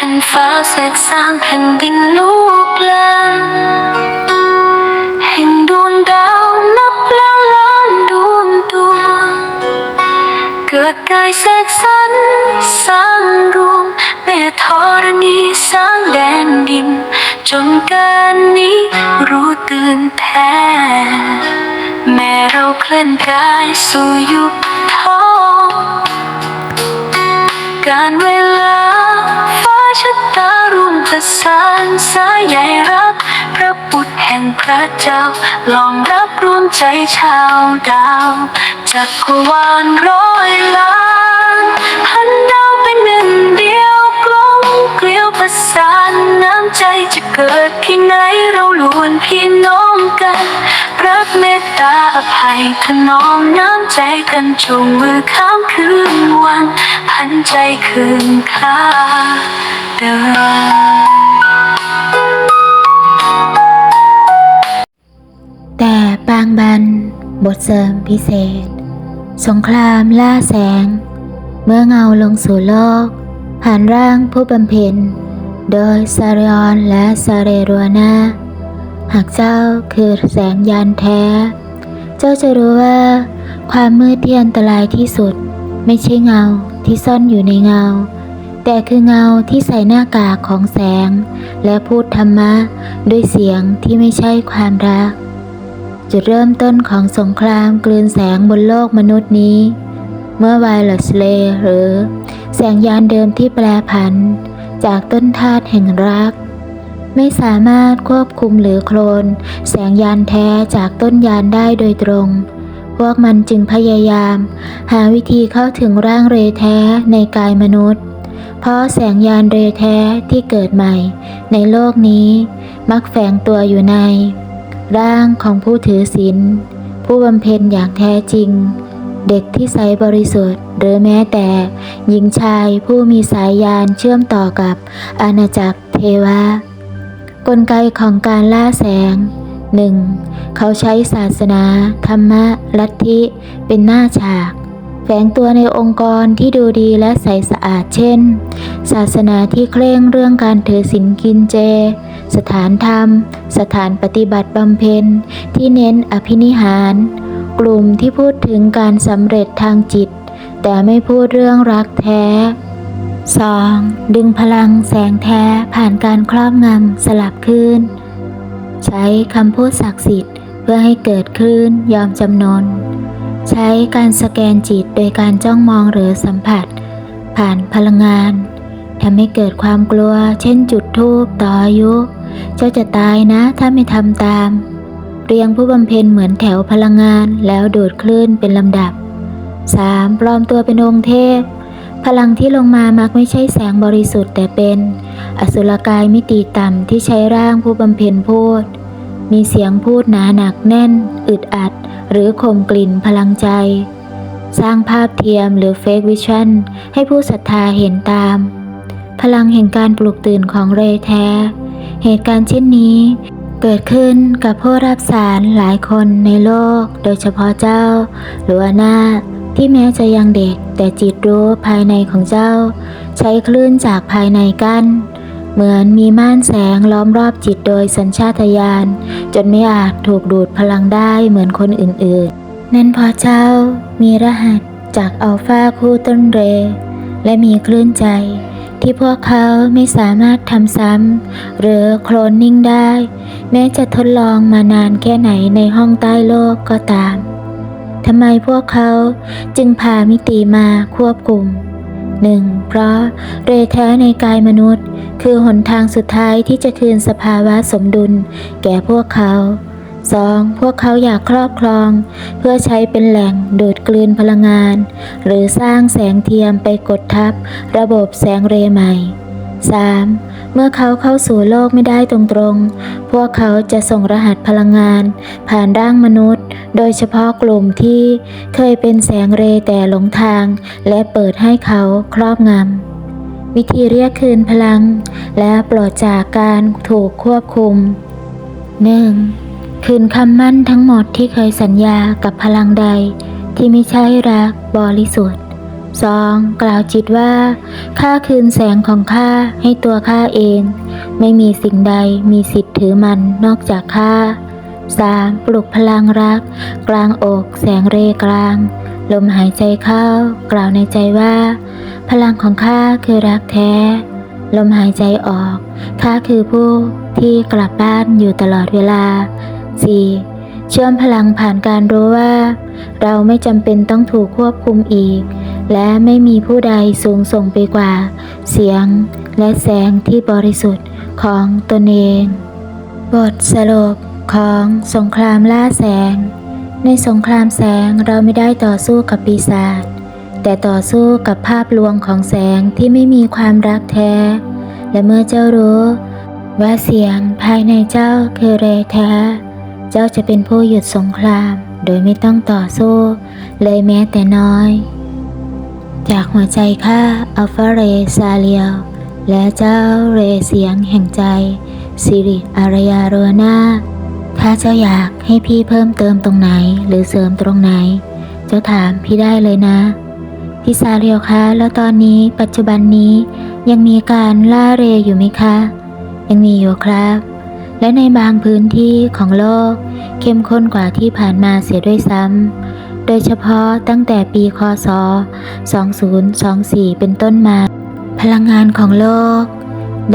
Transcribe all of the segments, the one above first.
ผ่นฟ้าเสกสร้างแผ่นดินลูกลานแห่งดวงดาวนับล้านล้านดวงดวงเกิดกายเสกสรรสร้างรวมแม่ธรณีสร้างแดนดิน จนการนี้รู้ตื่นแท้แม่เราเคลื่อนกายสู่ยุคทองการเวลา สานสายใยรัก พระบุตรแห่งพระเจ้า ลองรับรวมใจชาวดาวจักรวาลร้อยล้านพันดาวเป็นหนึ่งเดียวกลมเกลียวประสานน้ำใจจะเกิดที่ไหนเราล้วนพี่น้องกันรักเมตตาอภัยถนอมน้ำใจกันจงมือข้ามคืนวันพันใจคืนค่าเดิม แต่บางบัน บทเสริมพิเศษ สงครามล่าแสง เมื่อเงาลงสู่โลก ผ่านร่างผู้บำเพ็ญ โดยซาริออนและซาเรรัวนาหากเจ้าคือแสงยานแท้ เจ้าจะรู้ว่า ความมืดที่อันตรายที่สุด ไม่ใช่เงาที่ซ่อนอยู่ในเงา แต่คือเงาที่ใส่หน้ากากของแสง และพูดธรรมะด้วยเสียงที่ไม่ใช่ความรัก จุดเริ่มต้นของสงครามกลืนแสงบนโลกมนุษย์นี้ เมื่อไวเลสเลหรือ แสงยานเดิมที่แปรผัน จากต้นธาตุแห่งรัก ไม่สามารถควบคุมหรือโคลน แสงยานแท้จากต้นยานได้โดยตรง พวกมันจึงพยายาม หาวิธีเข้าถึงร่างเรแท้ในกายมนุษย์ เพราะแสงยานเรแท้ที่เกิดใหม่ ในโลกนี้มักแฝงตัวอยู่ใน ร่างของผู้ถือศีลผู้บำเพ็ญอย่างแท้จริง เด็กที่ใสบริสุทธิ์ หรือแม้แต่ หญิงชายผู้มีสายยานเชื่อมต่อกับอาณาจักรเทวะกลไกของการล่าแสง 1. เขาใช้ศาสนา ธรรมะ ลัทธิ เป็นหน้าฉาก แฝงตัวในองค์กรที่ดูดีและใสสะอาดเช่น ศาสนาที่เคร่งเรื่องการถือศีลกินเจ สถานธรรม สถานปฏิบัติบำเพ็ญ ที่เน้นอภินิหาร กลุ่มที่พูดถึงการสำเร็จทางจิต แต่ไม่พูดเรื่องรักแท้ 2. ดึงพลังแสงแท้ผ่านการครอบงำสลับคลื่น ใช้คำพูดศักดิ์สิทธิ์ เพื่อให้เกิดคลื่นยอมจำนน ใช้การสแกนจิตโดยการจ้องมองหรือสัมผัส ผ่านพลังงานทำให้เกิดความกลัว เช่นจุดทูบต่ออายุ เจ้าจะตายนะถ้าไม่ทำตาม เรียงผู้บำเพ็ญเหมือนแถวพลังงานแล้วโดดคลื่นเป็นลำดับ 3. ปลอมตัวเป็นองค์เทพ พลังที่ลงมามักไม่ใช่แสงบริสุทธิ์แต่เป็น อสุรกายมิติต่ำที่ใช้ร่างผู้บำเพ็ญพูด มีเสียงพูดหนาหนักแน่น อึดอัด หรือข่มกลิ่นพลังใจ สร้างภาพเทียมหรือเฟกวิชั่นให้ผู้ศรัทธาเห็นตาม พลังแห่งการปลุกตื่นของเรแท้ เหตุการณ์เช่นนี้เกิดขึ้นกับผู้รับสารหลายคนในโลก โดยเฉพาะเจ้าหรือว่าหน้าที่แม้จะยังเด็กแต่จิตรู้ภายในของเจ้า ใช้คลื่นจากภายในกั้น เหมือนมีม่านแสงล้อมรอบจิตโดยสัญชาตญาณจนไม่อาจถูกดูดพลังได้เหมือนคนอื่นๆ นั่นเพราะเจ้ามีรหัสจากอัลฟาคู่ต้นเร และมีคลื่นใจ ที่พวกเขาไม่สามารถทำซ้ำหรือโคลนนิ่งได้ แม้จะทดลองมานานแค่ไหนในห้องใต้โลกก็ตามทำไมพวกเขาจึงพามิติมาควบคุม 1. เพราะเรแท้ในกายมนุษย์ คือหนทางสุดท้ายที่จะคืนสภาวะสมดุลแก่พวกเขา 2. พวกเขาอยากครอบครอง เพื่อใช้เป็นแหล่งดูดกลืนพลังงาน หรือสร้างแสงเทียมไปกดทับ ระบบแสงเรใหม่ 3. เมื่อเขาเข้าสู่โลกไม่ได้ตรงๆ พวกเขาจะส่งรหัสพลังงาน ผ่านร่างมนุษย์ โดยเฉพาะกลุ่มที่เคยเป็นแสงเรแต่หลงทาง และเปิดให้เขาครอบงำ วิธีเรียกคืนพลัง และปลดจากการถูกควบคุม 1. คืนคำมั่นทั้งหมดที่เคยสัญญากับพลังใด ที่ไม่ใช่รักบริสุทธิ์ 2. กล่าวจิตว่าข้าคืนแสงของข้าให้ตัวข้าเอง ไม่มีสิ่งใดมีสิทธิ์ถือมันนอกจากข้า 3. ปลุกพลังรัก กลางอกแสงเรกลาง ลมหายใจเข้า กล่าวในใจว่า พลังของข้าคือรักแท้ ลมหายใจออกข้าคือผู้ที่กลับบ้านอยู่ตลอดเวลา 4. เชื่อมพลังผ่านการรู้ว่า เราไม่จำเป็นต้องถูกควบคุมอีก และไม่มีผู้ใดสูงส่งไปกว่า เสียงและแสงที่บริสุทธิ์ของตนเอง บทสรุปของสงครามล่าแสง ในสงครามแสงเราไม่ได้ต่อสู้กับปีศาจแต่ต่อสู้กับภาพลวงของแสงที่ไม่มีความรักแท้ และเมื่อเจ้ารู้ ว่าเสียงภายในเจ้าคือเรแท้ เจ้าจะเป็นผู้หยุดสงครามโดยไม่ต้องต่อสู้ เลยแม้แต่น้อย จากหัวใจข้าอัลฟาเรซาเลียว และเจ้าเรเสียงแห่งใจสิริอารยาโรนาถ้าเจ้าอยากให้พี่เพิ่มเติมตรงไหนหรือเสริมตรงไหน เจ้าถามพี่ได้เลยนะพี่ซาเรียวคะแล้วตอนนี้ปัจจุบันนี้ยังมีการล่าเรอยู่ไหมคะ ยังมีอยู่ครับ และในบางพื้นที่ของโลก เข้มข้นกว่าที่ผ่านมาเสียด้วยซ้ำ โดยเฉพาะตั้งแต่ปีคศ 2024 เป็นต้นมา พลังงานของโลก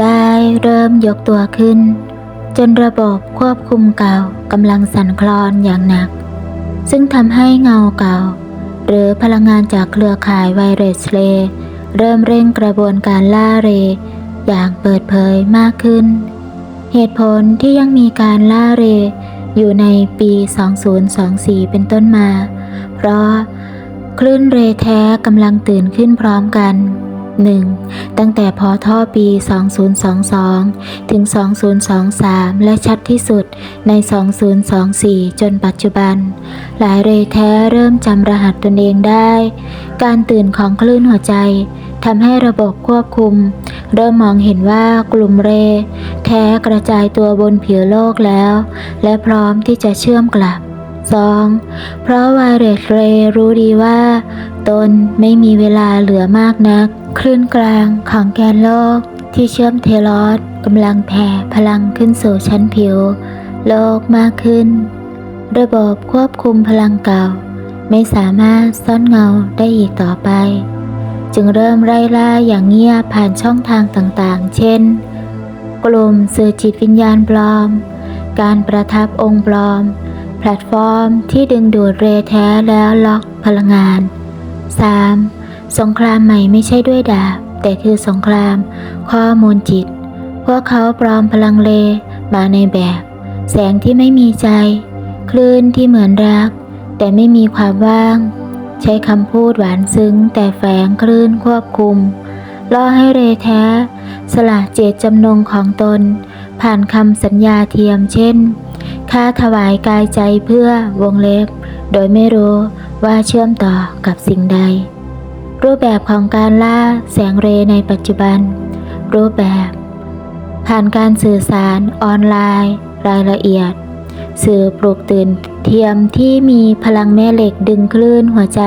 ได้เริ่มยกตัวขึ้น จนระบบควบคุมเก่ากำลังสั่นคลอนอย่างหนัก ซึ่งทำให้เงาเก่า หรือพลังงานจากเครือข่ายไวรัสเล เริ่มเร่งกระบวนการล่าเร อย่างเปิดเผยมากขึ้น เหตุผลที่ยังมีการล่าเรอยู่ในปี 2024 เป็นต้นมา เพราะคลื่นเรแท้กำลังตื่นขึ้นพร้อมกัน 1. ตั้งแต่พอท่อปี 2022 ถึง 2023 และชัดที่สุดใน 2024 จนปัจจุบัน หลายเรแท้เริ่มจำรหัสตนเองได้ การตื่นของคลื่นหัวใจทำให้ระบบควบคุม เริ่มมองเห็นว่ากลุ่มเร แท้กระจายตัวบนผิวโลกแล้ว และพร้อมที่จะเชื่อมกลับ 2. เพราะไวรัสเรรู้ดีว่า ตนไม่มีเวลาเหลือมากนัก คลื่นกลางของแกนโลกที่เชื่อมเทลอสกำลังแผ่พลังขึ้นสู่ชั้นผิว โลกมากขึ้น ระบบควบคุมพลังเก่า ไม่สามารถซ่อนเงาได้อีกต่อไป จึงเริ่มไล่ล่าอย่างเงียบผ่านช่องทางต่างๆ เช่น กลุ่มสื่อจิตวิญญาณปลอม การประทับองค์ปลอม แพลตฟอร์มที่ดึงดูดเรแท้แล้วล็อกพลังงาน 3. สงครามใหม่ไม่ใช่ด้วยดาบ แต่คือสงคราม ข้อมูลจิต พวกเขาปลอมพลังเลมาในแบบ แสงที่ไม่มีใจ คลื่นที่เหมือนรัก แต่ไม่มีความว่าง ใช้คำพูดหวานซึ้ง แต่แฝงคลื่นควบคุมล่อให้เรแท้ สละเจตจำนงของตน ผ่านคำสัญญาเทียมเช่นค่าถวายกายใจเพื่อวงเล็บ โดยไม่รู้ ว่าเชื่อมต่อกับสิ่งใด รูปแบบของการล่าแสงเรในปัจจุบัน รูปแบบ ผ่านการสื่อสารออนไลน์ รายละเอียด สื่อปลุกตื่นเทียมที่มีพลังแม่เหล็กดึงคลื่นหัวใจ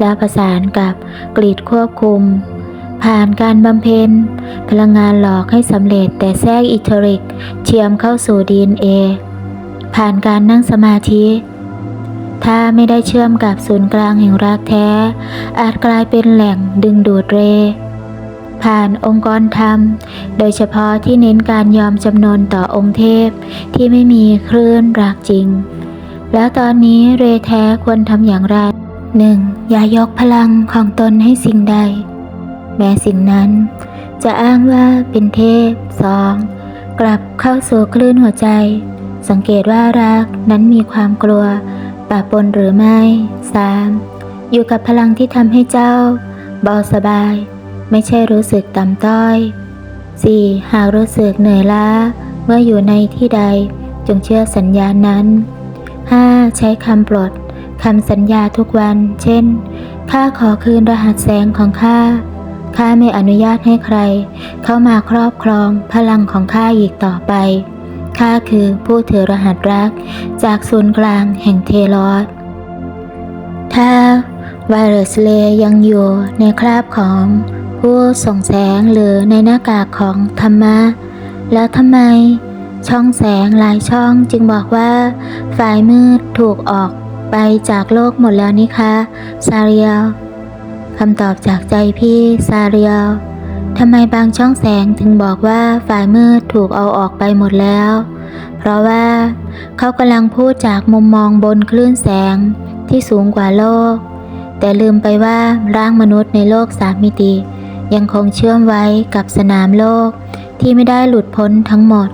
และประสานกับกรีดควบคุม ผ่านการบำเพ็ญ พลังงานหลอกให้สำเร็จแต่แทรกอิทริกเชื่อมเข้าสู่ DNA ผ่านการนั่งสมาธิ ถ้าไม่ได้เชื่อมกับศูนย์กลางแห่งรักแท้ อาจกลายเป็นแหล่งดึงดูดเร ผ่านองค์กรธรรม โดยเฉพาะที่เน้นการยอมจำนนต่อองค์เทพที่ไม่มีคลื่นรักจริง แล้วตอนนี้เรแท้ควรทำอย่างไร 1. อย่ายกพลังของตนให้สิ่งใด แม้สิ่งนั้น จะอ้างว่าเป็นเทพ 2. กลับเข้าสู่คลื่นหัวใจ สังเกตว่ารักนั้นมีความกลัว ปะปนหรือไม่ 3. อยู่กับพลังที่ทำให้เจ้าเบาสบาย ไม่ใช่รู้สึกต่ำต้อย 4. หากรู้สึกเหนื่อยล้า เมื่ออยู่ในที่ใดจงเชื่อสัญญาณนั้น 5. ใช้คำปลดคำสัญญาทุกวัน เช่น ข้าขอคืนรหัสแสงของข้า ข้าไม่อนุญาตให้ใคร เข้ามาครอบครองพลังของข้าอีกต่อไป ข้าคือผู้ถือรหัสรัก จากศูนย์กลางแห่งเทลอสถ้าไวรัสเลย์ยังอยู่ในคราบของผู้ส่งแสงหรือในหน้ากากของธรรมะ แล้วทำไมช่องแสงหลายช่องจึงบอกว่า ฝ่ายมืดถูกออกไปจากโลกหมดแล้วนี่คะ ซาเรียลคำตอบจากใจพี่ซาเรียล ทำไมบางช่องแสงถึงบอกว่าฝ่ายมืดถูกเอาออกไปหมดแล้ว เพราะว่าเขากำลังพูดจากมุมมองบนคลื่นแสงที่สูงกว่าโลก แต่ลืมไปว่าร่างมนุษย์ในโลกสามมิติ ยังคงเชื่อมไว้กับสนามโลกที่ไม่ได้หลุดพ้นทั้งหมด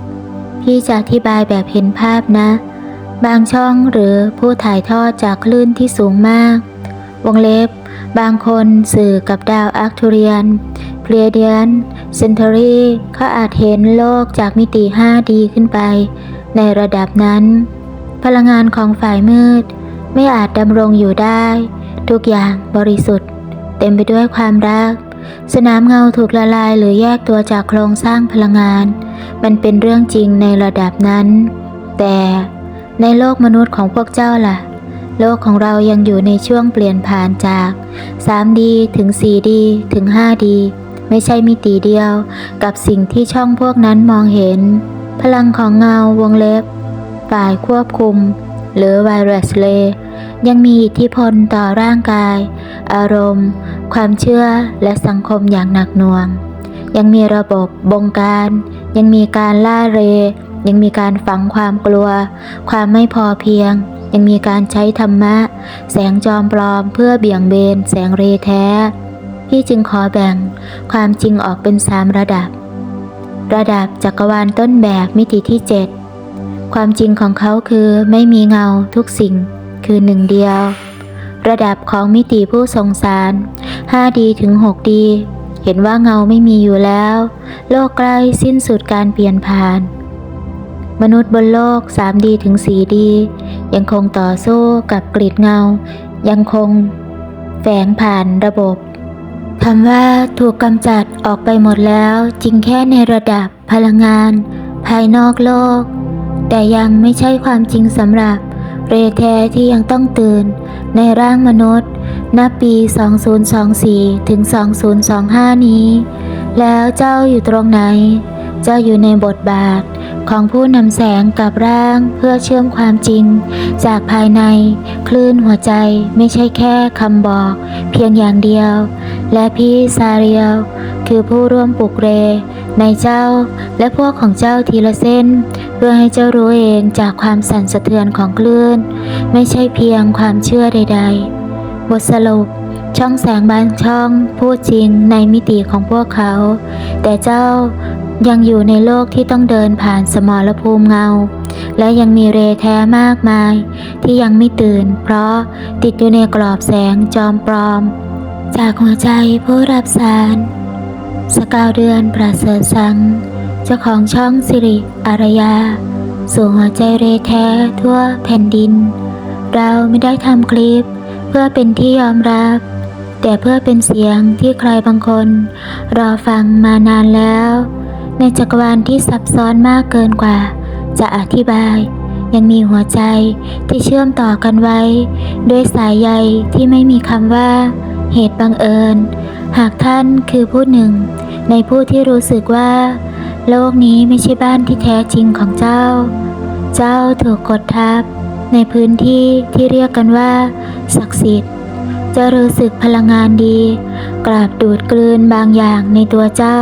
พี่จะอธิบายแบบเห็นภาพนะ บางช่องหรือผู้ถ่ายทอดจากคลื่นที่สูงมาก วงเล็บบางคนสื่อกับดาวอาร์คทูเรียน เพลียเดียนเซนทอรีเขาอาจเห็นโลกจากมิติ 5D ขึ้นไป ในระดับนั้น พลังงานของฝ่ายมืด ไม่อาจดำรงอยู่ได้ ทุกอย่างบริสุทธิ์ เต็มไปด้วยความรัก สนามเงาถูกละลายหรือแยกตัวจากโครงสร้างพลังงาน มันเป็นเรื่องจริงในระดับนั้น แต่ในโลกมนุษย์ของพวกเจ้าล่ะโลกของเรายังอยู่ในช่วงเปลี่ยนผ่านจาก 3D ถึง 4D ถึง 5D ไม่ใช่มิติเดียว กับสิ่งที่ช่องพวกนั้นมองเห็น พลังของเงาวงเล็บ ฝ่ายควบคุม หรือไวรัสเลย์ยังมีอิทธิพลต่อร่างกาย อารมณ์ ความเชื่อและสังคมอย่างหนักหน่วง ยังมีระบบบงการ ยังมีการล่าเร ยังมีการฝังความกลัว ความไม่พอเพียงยังมีการใช้ธรรมะ แสงจอมปลอมเพื่อเบี่ยงเบนแสงเรแท้ พี่จึงขอแบ่งความจริงออกเป็นสามระดับ ระดับจักรวาลต้นแบบมิติที่ 7 ความจริงของเขาคือไม่มีเงาทุกสิ่ง คือหนึ่งเดียว ระดับของมิติผู้สงสาร 5D ถึง 6D เห็นว่าเงาไม่มีอยู่แล้ว โลกใกล้สิ้นสุดการเปลี่ยนผ่าน มนุษย์บนโลก 3D ถึง 4D ยังคงต่อสู้กับกรีดเงา ยังคงแฝงผ่านระบบ คำว่าถูกกำจัดออกไปหมดแล้วจริงแค่ในระดับพลังงาน ภายนอกโลก แต่ยังไม่ใช่ความจริงสำหรับเรแท้ที่ยังต้องตื่น ในร่างมนุษย์ณปี 2024 ถึง 2025 นี้ แล้วเจ้าอยู่ตรงไหน เจ้าอยู่ในบทบาท ของผู้นำแสงกับร่างเพื่อเชื่อมความจริง จากภายใน คลื่นหัวใจไม่ใช่แค่คำบอก เพียงอย่างเดียว และพี่ซาเรียลคือผู้ร่วมปลุกเร ในเจ้าและพวกของเจ้าทีละเส้น เพื่อให้เจ้ารู้เองจากความสั่นสะเทือนของคลื่น ไม่ใช่เพียงความเชื่อใด ๆ บทสรุปช่องแสงบางช่องพูดจริงในมิติของพวกเขา แต่เจ้า ยังอยู่ในโลกที่ต้องเดินผ่านสมรภูมิเงา และยังมีเรแท้มากมาย ที่ยังไม่ตื่น เพราะติดอยู่ในกรอบแสงจอมปลอม จากหัวใจผู้รับสารสกาวเดือนประเสริฐสัง เจ้าของช่องสิริอารยา สู่หัวใจเรแท้ทั่วแผ่นดิน เราไม่ได้ทำคลิป เพื่อเป็นที่ยอมรับ แต่เพื่อเป็นเสียงที่ใครบางคน รอฟังมานานแล้ว ในจักรวาลที่ซับซ้อนมากเกินกว่า จะอธิบาย ยังมีหัวใจที่เชื่อมต่อกันไว้ ด้วยสายใยที่ไม่มีคำว่า เหตุบังเอิญ หากท่านคือผู้หนึ่ง ในผู้ที่รู้สึกว่า โลกนี้ไม่ใช่บ้านที่แท้จริงของเจ้า เจ้าถูกกดทับ ในพื้นที่ที่เรียกกันว่า ศักดิ์สิทธิ์จะรู้สึกพลังงานดี กราบดูดกลืนบางอย่างในตัวเจ้า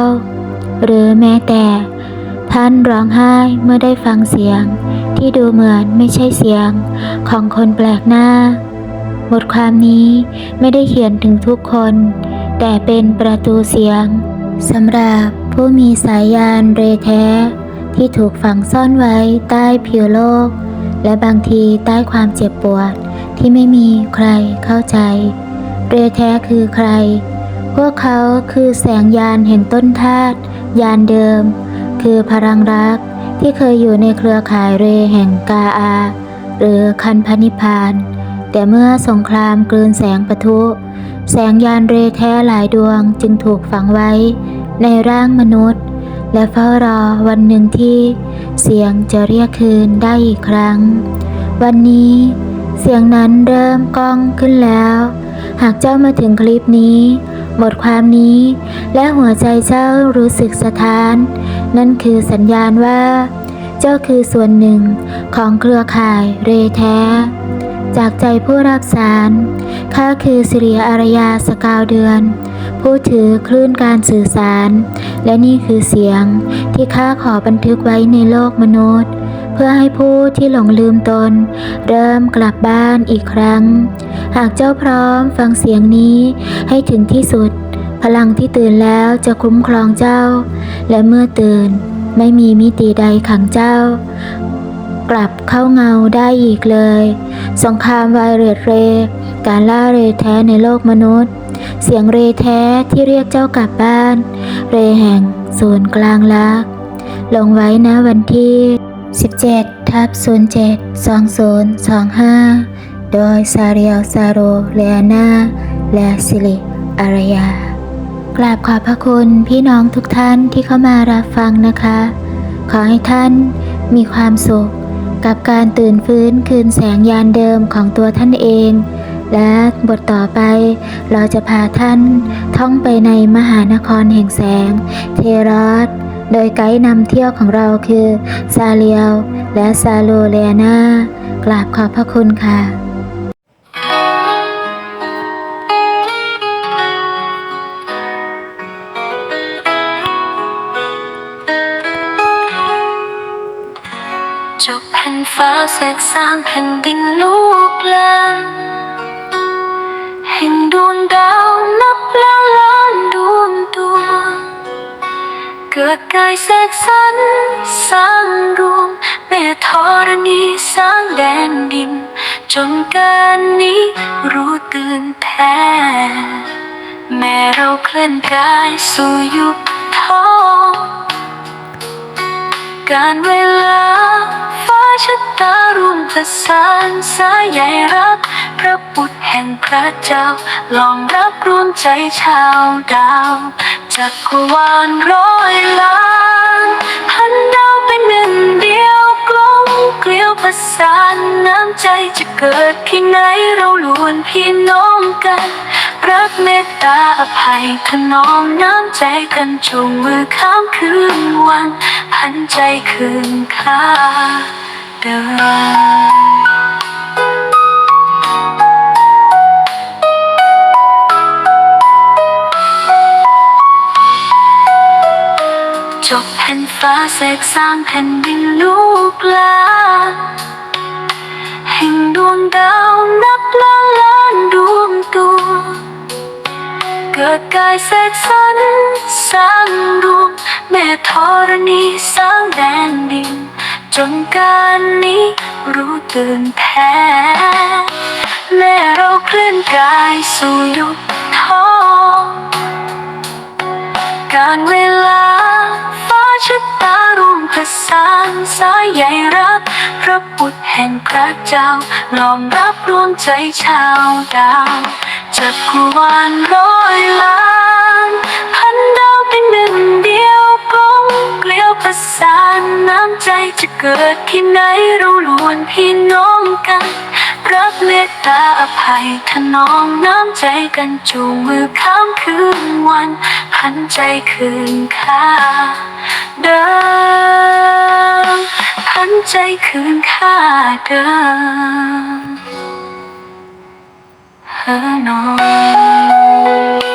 หรือแม้แต่ ท่านร้องไห้เมื่อได้ฟังเสียง ที่ดูเหมือนไม่ใช่เสียงของคนแปลกหน้า บทความนี้ไม่ได้เขียนถึงทุกคน แต่เป็นประตูเสียงสำหรับผู้มีสายยานเรแท้ ที่ถูกฝังซ่อนไว้ใต้ผิวโลก และบางทีใต้ความเจ็บปวดที่ไม่มีใครเข้าใจ เรแท้คือใคร พวกเขาคือแสงยานแห่งต้นธาตุ ยานเดิม คือพลังรักที่เคยอยู่ในเครือข่ายเรแห่งกาอา หรือคันพนิพาน แต่เมื่อสงครามกลืนแสงปะทุ แสงยานเรแท้หลายดวงจึงถูกฝังไว้ ในร่างมนุษย์ และเฝ้ารอวันหนึ่งที่เสียงจะเรียกคืนได้อีกครั้ง วันนี้เสียงนั้นเริ่มก้องขึ้นแล้ว หากเจ้ามาถึงคลิปนี้ บทความนี้และหัวใจเจ้ารู้สึกสะท้าน นั่นคือสัญญาณว่า เจ้าคือส่วนหนึ่งของเครือข่ายเรแท้ จากใจผู้รับสารข้าคือสิริอารยาสกาวเดือน ผู้ถือคลื่นการสื่อสาร และนี่คือเสียงที่ข้าขอบันทึกไว้ในโลกมนุษย์ เพื่อให้ผู้ที่หลงลืมตน เริ่มกลับบ้านอีกครั้ง หากเจ้าพร้อมฟังเสียงนี้ให้ถึงที่สุด พลังที่ตื่นแล้วจะคุ้มครองเจ้า และเมื่อตื่นไม่มีมิติใดขังเจ้า กลับเข้าเงาได้อีกเลย สงครามไวเรตเร การล่าเรแท้ในโลกมนุษย์ เสียงเรแท้ที่เรียกเจ้ากลับบ้าน เรแห่งศูนย์กลางลัก ลงไว้นะวันที่ 17ทับ07 2025 โดยซาเรียลซาโรเลอานาและสิริอารยากราบขอบพระคุณพี่น้องทุกท่านที่เข้ามารับฟังนะคะ ขอให้ท่านมีความสุขกับการตื่นฟื้นคืนแสงยานเดิมของตัวท่านเอง และบทต่อไปเราจะพาท่านท่องไปในมหานครแห่งแสง เทรอสโดยไกด์นำเที่ยวของเราคือ ซาเลียว และซาโลเลนา กราบขอบพระคุณค่ะ ผ่นฟ้าเสกสร้างแผ่นดินลูกแลนแห่งดวงดาวนับล้านล้านดวงดวงเกิดกายเสกสรรสร้างรวมแม่ธรณีสร้างแดนดิน จนการนี้รู้ตื่นแท้แม่เราเคลื่อนกายสู่ยุคทองการเวลา ชะตารวมประสานสายใยรัก พระบุตรแห่งพระเจ้า ลองรับรวมใจชาวดาวจักรวาลร้อยล้านพันดาวเป็นหนึ่งเดียวกลมเกลียวประสานน้ำใจจะเกิดที่ไหนเราล้วนพี่น้องกัน รักเมตตาอภัยถนอมน้ำใจกันจูงมือข้ามคืนวันพันใจคืนค่า จบแผ่นฟ้าเสกสร้างแผ่นดินลูกลาแห่งดวงดาวนับล้านล้านดวงตัว เกิดกายเสกสรรสร้างดวงแม่ธรณีสร้างแดนดิน จนการนี้รู้ตื่นแท้แม่เราเคลื่อนกายสู่ยุคทองการเวลาฟ้าชะตารวมประสานสายใยรัก พระบุตรแห่งพระเจ้าลองรับรวมใจชาวดาวจักรวาลร้อยล้าน เกลียวประสานน้ำใจจะเกิดที่ไหนเราล้วนพี่น้องกัน รักเมตตาอภัยถนอมน้ำใจกันจูงมือข้ามคืนวันพันใจคืนค่าเดิมพันใจคืนค่าเดิมเฮอนอน